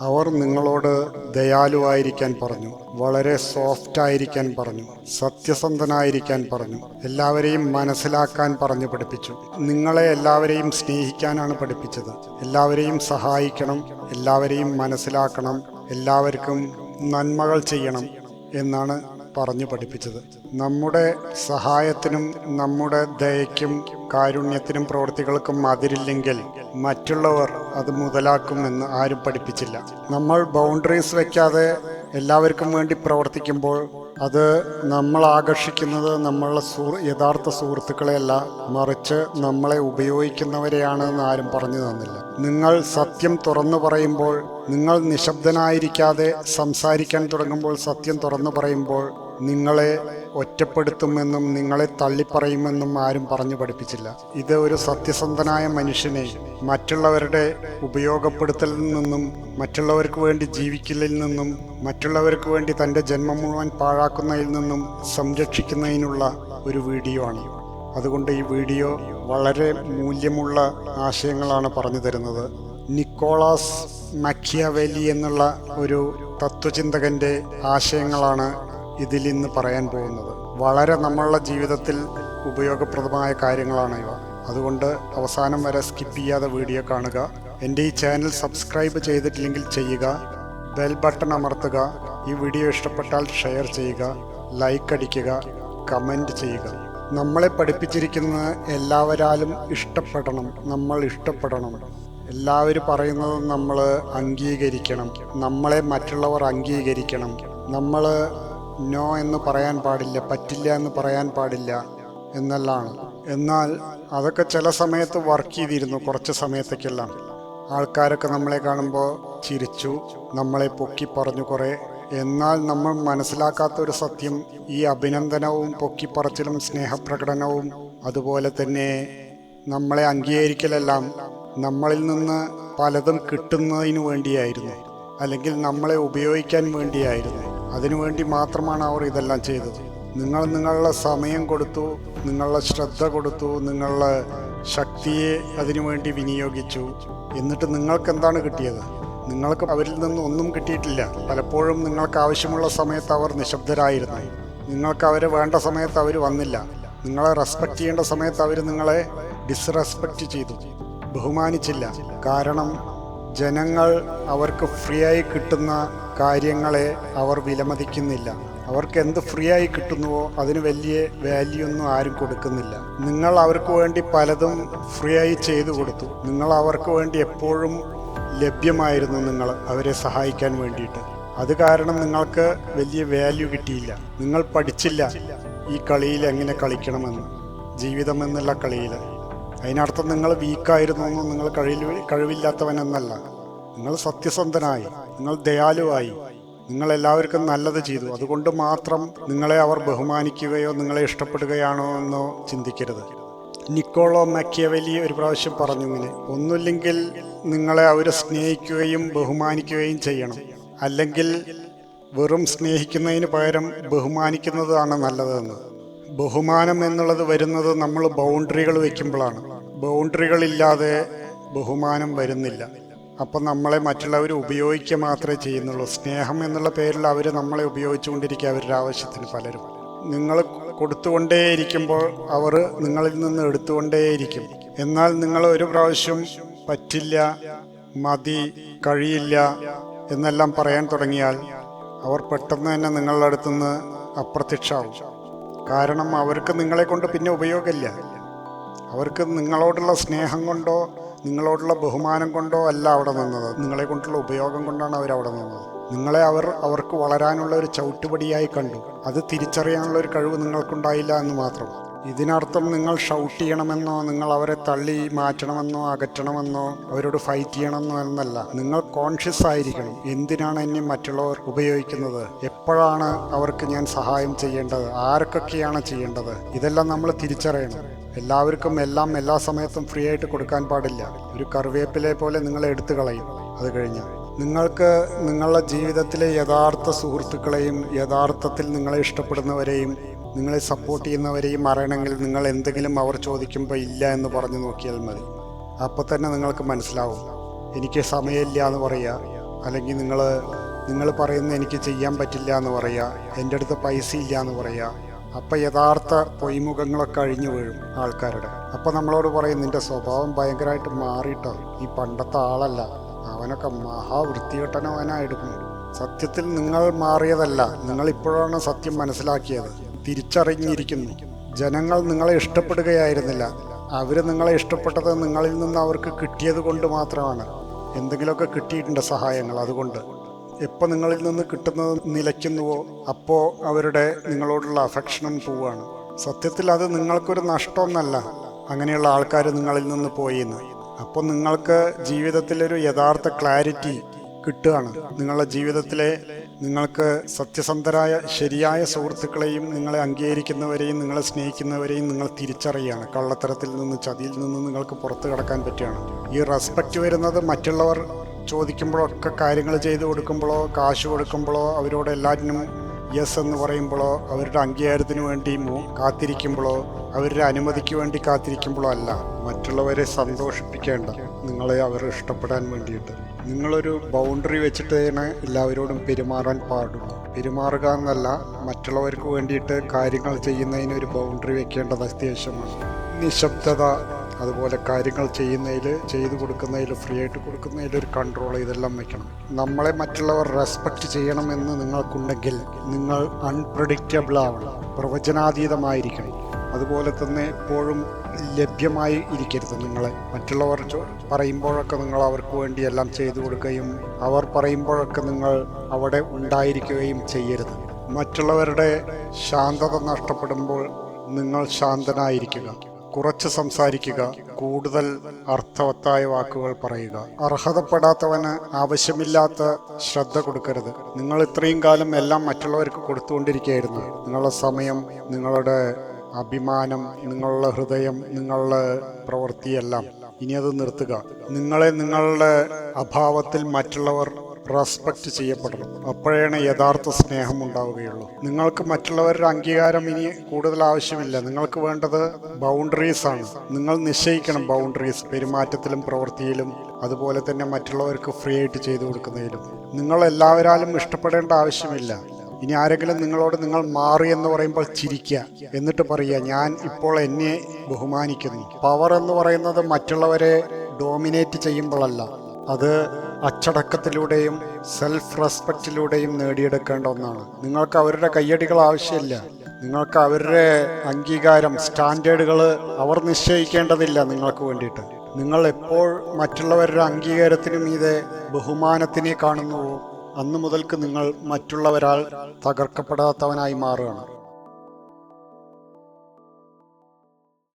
അവർ നിങ്ങളോട് ദയാലുവായിരിക്കാൻ പറഞ്ഞു വളരെ സോഫ്റ്റ് ആയിരിക്കാൻ പറഞ്ഞു സത്യസന്ധനായിരിക്കാൻ പറഞ്ഞു എല്ലാവരെയും മനസ്സിലാക്കാൻ പറഞ്ഞു പഠിപ്പിച്ചു. നിങ്ങളെ എല്ലാവരെയും സ്നേഹിക്കാനാണ് പഠിപ്പിച്ചത്. എല്ലാവരെയും സഹായിക്കണം എല്ലാവരെയും മനസ്സിലാക്കണം എല്ലാവർക്കും നന്മകൾ ചെയ്യണം എന്നാണ് പറഞ്ഞു പഠിപ്പിച്ചത്. നമ്മുടെ സഹായത്തിനും നമ്മുടെ ദയയ്ക്കും കാരുണ്യത്തിനും പ്രവൃത്തികൾക്കും അതിരില്ലെങ്കിൽ മറ്റുള്ളവർ അത് മുതലാക്കുമെന്ന് ആരും പഠിപ്പിച്ചില്ല. നമ്മൾ ബൗണ്ടറീസ് വെക്കാതെ എല്ലാവർക്കും വേണ്ടി പ്രവർത്തിക്കുമ്പോൾ അത് നമ്മൾ ആകർഷിക്കുന്നത് നമ്മളുടെ സുഹൃ യഥാർത്ഥ സുഹൃത്തുക്കളെയല്ല മറിച്ച് നമ്മളെ ഉപയോഗിക്കുന്നവരെയാണ് എന്ന് ആരും പറഞ്ഞു തന്നില്ല. നിങ്ങൾ സത്യം തുറന്നു പറയുമ്പോൾ നിങ്ങൾ നിശബ്ദനായിരിക്കാതെ സംസാരിക്കാൻ തുടങ്ങുമ്പോൾ സത്യം തുറന്നു പറയുമ്പോൾ നിങ്ങളെ ഒറ്റപ്പെടുത്തുമെന്നും നിങ്ങളെ തള്ളിപ്പറയുമെന്നും ആരും പറഞ്ഞു പഠിപ്പിച്ചില്ല. ഇത് ഒരു സത്യസന്ധനായ മനുഷ്യനെ മറ്റുള്ളവരുടെ ഉപയോഗപ്പെടുത്തലിൽ നിന്നും മറ്റുള്ളവർക്ക് വേണ്ടി ജീവിക്കലിൽ നിന്നും മറ്റുള്ളവർക്ക് വേണ്ടി തന്റെ ജന്മം മുഴുവൻ പാഴാക്കുന്നതിൽ നിന്നും സംരക്ഷിക്കുന്നതിനുള്ള ഒരു വീഡിയോ ആണ് അതുകൊണ്ട് ഈ വീഡിയോ വളരെ മൂല്യമുള്ള ആശയങ്ങളാണ് പറഞ്ഞു തരുന്നത്. നിക്കോളാസ് മക്കിയവേലി എന്നുള്ള ഒരു തത്വചിന്തകന്റെ ആശയങ്ങളാണ് ഇതിൽ ഇന്ന് പറയാൻ പോകുന്നത്. വളരെ നമ്മളുടെ ജീവിതത്തിൽ ഉപയോഗപ്രദമായ കാര്യങ്ങളാണ് ഇവ. അതുകൊണ്ട് അവസാനം വരെ സ്കിപ്പ് ചെയ്യാതെ വീഡിയോ കാണുക. എന്റെ ഈ ചാനൽ സബ്സ്ക്രൈബ് ചെയ്തിട്ടില്ലെങ്കിൽ ചെയ്യുക. ബെൽ ബട്ടൺ അമർത്തുക. ഈ വീഡിയോ ഇഷ്ടപ്പെട്ടാൽ ഷെയർ ചെയ്യുക. ലൈക്ക് അടിക്കുക. കമന്റ് ചെയ്യുക. നമ്മളെ പഠിപ്പിച്ചിരിക്കുന്നത് എല്ലാവരാലും ഇഷ്ടപ്പെടണം. നമ്മൾ ഇഷ്ടപ്പെടണം. എല്ലാവരും പറയുന്നത് നമ്മൾ അംഗീകരിക്കണം. നമ്മളെ മറ്റുള്ളവർ അംഗീകരിക്കണം. നമ്മൾ നോ എന്ന് പറയാൻ പാടില്ല പറ്റില്ല എന്ന് പറയാൻ പാടില്ല എന്നെല്ലാം എന്നാൽ അതൊക്കെ ചില സമയത്ത് വർക്ക് ചെയ്തിരുന്നു കുറച്ച് സമയത്തേക്കെല്ലാം. ആൾക്കാരൊക്കെ നമ്മളെ കാണുമ്പോൾ ചിരിച്ചു നമ്മളെ പൊക്കി പറഞ്ഞു കുറേ. എന്നാൽ നമ്മൾ മനസ്സിലാക്കാത്ത ഒരു സത്യം ഈ അഭിനന്ദനവും പൊക്കിപ്പറച്ചിലും സ്നേഹപ്രകടനവും അതുപോലെ തന്നെ നമ്മളെ അംഗീകരിക്കലെല്ലാം നമ്മളിൽ നിന്ന് പലതും കിട്ടുന്നതിന് വേണ്ടിയായിരുന്നു. അല്ലെങ്കിൽ നമ്മളെ ഉപയോഗിക്കാൻ വേണ്ടിയായിരുന്നു. അതിനുവേണ്ടി മാത്രമാണ് അവർ ഇതെല്ലാം ചെയ്തത്. നിങ്ങൾ നിങ്ങളുടെ സമയം കൊടുത്തു നിങ്ങളുടെ ശ്രദ്ധ കൊടുത്തു നിങ്ങളുടെ ശക്തിയെ അതിനുവേണ്ടി വിനിയോഗിച്ചു. എന്നിട്ട് നിങ്ങൾക്ക് എന്താണ് കിട്ടിയത്? നിങ്ങൾക്ക് അവരിൽ നിന്ന് ഒന്നും കിട്ടിയിട്ടില്ല. പലപ്പോഴും നിങ്ങൾക്ക് ആവശ്യമുള്ള സമയത്ത് അവർ നിശബ്ദരായിരുന്നു. നിങ്ങൾക്ക് അവരെ വേണ്ട സമയത്ത് അവർ വന്നില്ല. നിങ്ങളെ റെസ്പെക്റ്റ് ചെയ്യേണ്ട സമയത്ത് അവർ നിങ്ങളെ ഡിസ്റെസ്പെക്റ്റ് ചെയ്തു. ബഹുമാനിച്ചില്ല. കാരണം ജനങ്ങൾ അവർക്ക് ഫ്രീ ആയി കിട്ടുന്ന കാര്യങ്ങളെ അവർ വിലമതിക്കുന്നില്ല. അവർക്ക് എന്ത് ഫ്രീ ആയി കിട്ടുന്നുവോ അതിന് വലിയ വാല്യൂ ഒന്നും ആരും കൊടുക്കുന്നില്ല. നിങ്ങൾ അവർക്ക് വേണ്ടി പലതും ഫ്രീ ആയി ചെയ്തു കൊടുത്തു. നിങ്ങൾ അവർക്ക് വേണ്ടി എപ്പോഴും ലഭ്യമായിരുന്നു നിങ്ങൾ അവരെ സഹായിക്കാൻ വേണ്ടിയിട്ട്. അത് കാരണം നിങ്ങൾക്ക് വലിയ വാല്യൂ കിട്ടിയില്ല. നിങ്ങൾ പഠിച്ചില്ല ഈ കളിയിൽ എങ്ങനെ കളിക്കണമെന്ന്. ജീവിതം എന്നുള്ള കളിയിൽ. അതിനർത്ഥം നിങ്ങൾ വീക്കായിരുന്നു എന്നും നിങ്ങൾ കഴിവ് കഴിവില്ലാത്തവനെന്നല്ല. നിങ്ങൾ സത്യസന്ധനായി നിങ്ങൾ ദയാലുവായി നിങ്ങൾ എല്ലാവർക്കും നല്ലത് ചെയ്തു. അതുകൊണ്ട് മാത്രം നിങ്ങളെ അവർ ബഹുമാനിക്കുകയോ നിങ്ങളെ ഇഷ്ടപ്പെടുകയാണോ എന്നോ ചിന്തിക്കരുത്. നിക്കോളോ മക്കിയവലി ഒരു പ്രാവശ്യം പറഞ്ഞു ഇങ്ങനെ ഒന്നുമില്ലെങ്കിൽ നിങ്ങളെ അവർ സ്നേഹിക്കുകയും ബഹുമാനിക്കുകയും ചെയ്യണം. അല്ലെങ്കിൽ വെറും സ്നേഹിക്കുന്നതിന് പകരം ബഹുമാനിക്കുന്നതാണ് നല്ലതെന്ന്. ബഹുമാനം എന്നുള്ളത് വരുന്നത് നമ്മൾ ബൗണ്ടറികൾ വെക്കുമ്പോഴാണ്. ബൗണ്ടറികളില്ലാതെ ബഹുമാനം വരുന്നില്ല. അപ്പം നമ്മളെ മറ്റുള്ളവർ ഉപയോഗിക്കുക മാത്രമേ ചെയ്യുന്നുള്ളൂ. സ്നേഹം എന്നുള്ള പേരിൽ അവർ നമ്മളെ ഉപയോഗിച്ചുകൊണ്ടിരിക്കുക അവരുടെ ആവശ്യത്തിന് പലരും. നിങ്ങൾ കൊടുത്തുകൊണ്ടേയിരിക്കുമ്പോൾ അവർ നിങ്ങളിൽ നിന്ന് എടുത്തുകൊണ്ടേയിരിക്കും. എന്നാൽ നിങ്ങൾ ഒരു പ്രാവശ്യം പറ്റില്ല മതി കഴിയില്ല എന്നെല്ലാം പറയാൻ തുടങ്ങിയാൽ അവർ പെട്ടെന്ന് തന്നെ നിങ്ങളുടെ അടുത്തുനിന്ന് അപ്രത്യക്ഷമാവും. കാരണം അവർക്ക് നിങ്ങളെ കൊണ്ട് പിന്നെ ഉപയോഗമില്ല. അവർക്ക് നിങ്ങളോടുള്ള സ്നേഹം കൊണ്ടോ നിങ്ങളോടുള്ള ബഹുമാനം കൊണ്ടോ അല്ല അവിടെ നിന്നത്. നിങ്ങളെ കൊണ്ടുള്ള ഉപയോഗം കൊണ്ടാണ് അവർ അവിടെ നിന്നത്. നിങ്ങളെ അവർ അവർക്ക് വളരാനുള്ള ഒരു ചവിട്ടുപടിയായി കണ്ടു. അത് തിരിച്ചറിയാനുള്ള ഒരു കഴിവ് നിങ്ങൾക്കുണ്ടായില്ല എന്ന് മാത്രം. ഇതിനർത്ഥം നിങ്ങൾ ഷൗട്ട് ചെയ്യണമെന്നോ നിങ്ങൾ അവരെ തള്ളി മാറ്റണമെന്നോ അകറ്റണമെന്നോ അവരോട് ഫൈറ്റ് ചെയ്യണമെന്നോ എന്നല്ല. നിങ്ങൾ കോൺഷ്യസ് ആയിരിക്കണം. എന്തിനാണ് എന്നെ മറ്റുള്ളവർ ഉപയോഗിക്കുന്നത്? എപ്പോഴാണ് അവർക്ക് ഞാൻ സഹായം ചെയ്യേണ്ടത്. ആർക്കൊക്കെയാണ് ചെയ്യേണ്ടത്? ഇതെല്ലാം നമ്മൾ തിരിച്ചറിയണം. എല്ലാവർക്കും എല്ലാം എല്ലാ സമയത്തും ഫ്രീ ആയിട്ട് കൊടുക്കാൻ പാടില്ല. ഒരു കറിവേപ്പിലെ പോലെ നിങ്ങളെ എടുത്തു കളയും. അത് കഴിഞ്ഞ് നിങ്ങൾക്ക് നിങ്ങളുടെ ജീവിതത്തിലെ യഥാർത്ഥ സുഹൃത്തുക്കളെയും യഥാർത്ഥത്തിൽ നിങ്ങളെ ഇഷ്ടപ്പെടുന്നവരെയും നിങ്ങളെ സപ്പോർട്ട് ചെയ്യുന്നവരെയും അറിയണമെങ്കിൽ നിങ്ങൾ എന്തെങ്കിലും അവർ ചോദിക്കുമ്പോൾ ഇല്ല എന്ന് പറഞ്ഞു നോക്കിയാൽ മതി. അപ്പോൾ തന്നെ നിങ്ങൾക്ക് മനസ്സിലാവും. എനിക്ക് സമയമില്ല എന്ന് പറയുക. അല്ലെങ്കിൽ നിങ്ങൾ നിങ്ങൾ പറയുന്ന എനിക്ക് ചെയ്യാൻ പറ്റില്ല എന്ന് പറയുക എന്റെ അടുത്ത് പൈസ ഇല്ല എന്ന് പറയുക അപ്പം യഥാർത്ഥ പൊയ്മുഖങ്ങളൊക്കെ അഴിഞ്ഞു വീഴും ആൾക്കാരുടെ. അപ്പം നമ്മളോട് പറയും നിന്റെ സ്വഭാവം ഭയങ്കരമായിട്ട് മാറിയിട്ടോ ഈ പണ്ടത്തെ ആളല്ല. അവനൊക്കെ മഹാവൃത്തികെട്ടനവനായിരുന്നു സത്യത്തിൽ നിങ്ങൾ മാറിയതല്ല. നിങ്ങൾ ഇപ്പോഴാണ് സത്യം മനസ്സിലാക്കിയത്. തിരിച്ചറിഞ്ഞിരിക്കുന്നു. ജനങ്ങൾ നിങ്ങളെ ഇഷ്ടപ്പെടുകയായിരുന്നില്ല. അവർ നിങ്ങളെ ഇഷ്ടപ്പെട്ടത് നിങ്ങളിൽ നിന്ന് അവർക്ക് കിട്ടിയത് കൊണ്ട് മാത്രമാണ്. എന്തെങ്കിലുമൊക്കെ കിട്ടിയിട്ടുണ്ട് സഹായങ്ങൾ അതുകൊണ്ട്. എപ്പോൾ നിങ്ങളിൽ നിന്ന് കിട്ടുന്നത് നിലയ്ക്കുന്നുവോ അപ്പോൾ അവരുടെ നിങ്ങളോടുള്ള അഫക്ഷനും പോവുകയാണ്. സത്യത്തിൽ അത് നിങ്ങൾക്കൊരു നഷ്ടമൊന്നല്ല. അങ്ങനെയുള്ള ആൾക്കാർ നിങ്ങളിൽ നിന്ന് പോയിന്ന്. അപ്പോൾ നിങ്ങൾക്ക് ജീവിതത്തിലൊരു യഥാർത്ഥ ക്ലാരിറ്റി കിട്ടുകയാണ്. നിങ്ങളുടെ ജീവിതത്തിലെ നിങ്ങൾക്ക് സത്യസന്ധരായ ശരിയായ സുഹൃത്തുക്കളെയും നിങ്ങളെ അംഗീകരിക്കുന്നവരെയും നിങ്ങളെ സ്നേഹിക്കുന്നവരെയും നിങ്ങൾ തിരിച്ചറിയുകയാണ്. കള്ളത്തരത്തിൽ നിന്ന് ചതിയിൽ നിന്ന് നിങ്ങൾക്ക് പുറത്തു കടക്കാൻ പറ്റുകയാണ്. ഈ റെസ്പെക്റ്റ് വരുന്നത് മറ്റുള്ളവർ ചോദിക്കുമ്പോഴൊക്കെ കാര്യങ്ങൾ ചെയ്ത് കൊടുക്കുമ്പോഴോ കാശ് കൊടുക്കുമ്പോഴോ അവരോട് എല്ലാറ്റിനും യെസ് എന്ന് പറയുമ്പോഴോ അവരുടെ അംഗീകാരത്തിന് വേണ്ടി കാത്തിരിക്കുമ്പോഴോ അവരുടെ അനുമതിക്ക് വേണ്ടി കാത്തിരിക്കുമ്പോഴോ അല്ല. മറ്റുള്ളവരെ സന്തോഷിപ്പിക്കേണ്ട നിങ്ങളെ അവർ ഇഷ്ടപ്പെടാൻ വേണ്ടിയിട്ട്. നിങ്ങളൊരു ബൗണ്ടറി വെച്ചിട്ട് വെച്ചിട്ടാണ് എല്ലാവരോടും പെരുമാറാൻ പാടുള്ളൂ. പെരുമാറുക എന്നല്ല മറ്റുള്ളവർക്ക് വേണ്ടിയിട്ട് കാര്യങ്ങൾ ചെയ്യുന്നതിന് ഒരു ബൗണ്ടറി വെക്കേണ്ടത് അത്യാവശ്യമാണ്. നിശബ്ദത അതുപോലെ കാര്യങ്ങൾ ചെയ്യുന്നതിൽ ചെയ്തു കൊടുക്കുന്നതിൽ ഫ്രീ ആയിട്ട് കൊടുക്കുന്നതിൽ ഒരു കൺട്രോൾ ഇതെല്ലാം വെക്കണം. നമ്മളെ മറ്റുള്ളവർ റെസ്പെക്റ്റ് ചെയ്യണമെന്ന് നിങ്ങൾക്കുണ്ടെങ്കിൽ നിങ്ങൾ അൺപ്രഡിക്റ്റബിൾ ആവണം പ്രവചനാതീതമായിരിക്കണം. അതുപോലെ തന്നെ എപ്പോഴും ലഭ്യമായി ഇരിക്കരുത് നിങ്ങളെ. മറ്റുള്ളവർ പറയുമ്പോഴൊക്കെ നിങ്ങൾ അവർക്ക് വേണ്ടി എല്ലാം ചെയ്തു കൊടുക്കുകയും അവർ പറയുമ്പോഴൊക്കെ നിങ്ങൾ അവിടെ ഉണ്ടായിരിക്കുകയും ചെയ്യരുത്. മറ്റുള്ളവരുടെ ശാന്തത നഷ്ടപ്പെടുമ്പോൾ നിങ്ങൾ ശാന്തനായിരിക്കുക. കുറച്ച് സംസാരിക്കുക കൂടുതൽ അർത്ഥവത്തായ വാക്കുകൾ പറയുക. അർഹതപ്പെടാത്തവന് ആവശ്യമില്ലാത്ത ശ്രദ്ധ കൊടുക്കരുത്. നിങ്ങൾ ഇത്രയും കാലം എല്ലാം മറ്റുള്ളവർക്ക് കൊടുത്തുകൊണ്ടിരിക്കുകയായിരുന്നു. നിങ്ങളുടെ സമയം നിങ്ങളുടെ അഭിമാനം നിങ്ങളുടെ ഹൃദയം നിങ്ങളുടെ പ്രവൃത്തിയെല്ലാം ഇനി അത് നിർത്തുക. നിങ്ങളെ നിങ്ങളുടെ അഭാവത്തിൽ മറ്റുള്ളവർ റെസ്പെക്റ്റ് ചെയ്യപ്പെടണം. അപ്പോഴാണ് യഥാർത്ഥ സ്നേഹം ഉണ്ടാവുകയുള്ളൂ. നിങ്ങൾക്ക് മറ്റുള്ളവരുടെ അംഗീകാരം ഇനി കൂടുതൽ ആവശ്യമില്ല. നിങ്ങൾക്ക് വേണ്ടത് ബൗണ്ടറീസ് ആണ്. നിങ്ങൾ നിശ്ചയിക്കണം ബൗണ്ടറീസ് പെരുമാറ്റത്തിലും പ്രവൃത്തിയിലും അതുപോലെ തന്നെ മറ്റുള്ളവർക്ക് ഫ്രീ ആയിട്ട് ചെയ്തു കൊടുക്കുന്നതിലും. നിങ്ങൾ എല്ലാവരാലും ഇഷ്ടപ്പെടേണ്ട ആവശ്യമില്ല. ഇനി ആരെങ്കിലും നിങ്ങളോട് നിങ്ങൾ മാറി എന്ന് പറയുമ്പോൾ ചിരിക്കുക. എന്നിട്ട് പറയുക ഞാൻ ഇപ്പോൾ എന്നെ ബഹുമാനിക്കുന്നു. പവർ എന്ന് പറയുന്നത് മറ്റുള്ളവരെ ഡോമിനേറ്റ് ചെയ്യുമ്പോഴല്ല. അത് അച്ചടക്കത്തിലൂടെയും സെൽഫ് റെസ്പെക്റ്റിലൂടെയും നേടിയെടുക്കേണ്ട ഒന്നാണ്. നിങ്ങൾക്ക് അവരുടെ കയ്യടികൾ ആവശ്യമില്ല. നിങ്ങൾക്ക് അവരുടെ അംഗീകാരം സ്റ്റാൻഡേർഡുകൾ അവർ നിശ്ചയിക്കേണ്ടതില്ല നിങ്ങൾക്ക് വേണ്ടിയിട്ട്. നിങ്ങൾ എപ്പോൾ മറ്റുള്ളവരുടെ അംഗീകാരത്തിന് മീതെ ബഹുമാനത്തിനെ കാണുന്നുവോ അന്നു മുതൽക്ക് നിങ്ങൾ മറ്റുള്ളവരാൽ തകർക്കപ്പെടാത്തവനായി മാറുകയാണ്.